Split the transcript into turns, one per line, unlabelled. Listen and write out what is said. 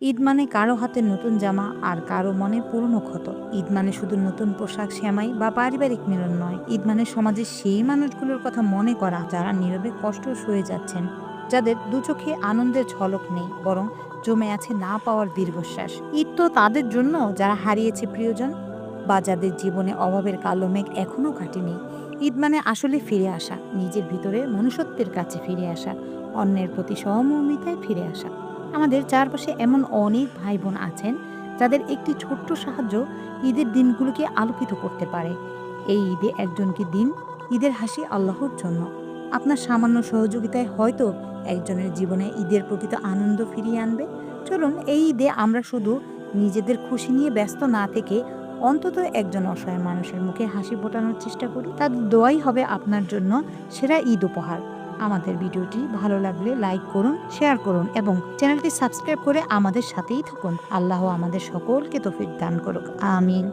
ঈদ মানে কারও হাতে নতুন জামা আর কারও মনে পুরনো ক্ষত ঈদ মানে শুধু নতুন পোশাক শ্যামাই বা পারিবারিক মিলন নয়। ঈদ মানে সমাজের সেই মানুষগুলোর কথা মনে করা যারা নীরবে কষ্ট সয়ে যাচ্ছেন, যাদের দু চোখে আনন্দের ঝলক নেই, বরং জমে আছে না পাওয়ার দীর্ঘশ্বাস। ঈদ তো তাদের জন্য যারা হারিয়েছে প্রিয়জন বা যাদের জীবনে অভাবের কালো মেঘ এখনও কাটেনি ঈদ মানে আসলে ফিরে আসা, নিজের ভিতরে মনুষ্যত্বের কাছে ফিরে আসা, অন্যের প্রতি সহমর্মিতায় ফিরে আসা। আমাদের চারপাশে এমন অনেক ভাই বোন আছেন যাদের একটি ছোট্ট সাহায্য ঈদের দিনগুলোকে আলোকিত করতে পারে। এই ঈদে একজনকে দিন ঈদের হাসি আল্লাহর জন্য। আপনার সামান্য সহযোগিতায় হয়তো একজনের জীবনে ঈদের প্রকৃত আনন্দ ফিরিয়ে আনবে। চলুন, এই ঈদে আমরা শুধু নিজেদের খুশি নিয়ে ব্যস্ত না থেকে অন্তত একজন অসহায় মানুষের মুখে হাসি ফোটানোর চেষ্টা করি। তাদের দোয়াই হবে আপনার জন্য সেরা ঈদ উপহার। আমাদের ভিডিওটি ভালো লাগলে লাইক করুন, শেয়ার করুন এবং চ্যানেলটি সাবস্ক্রাইব করে আমাদের সাথেই থাকুন। আল্লাহ আমাদের সকলকে তফিক দান করুক। আমিন।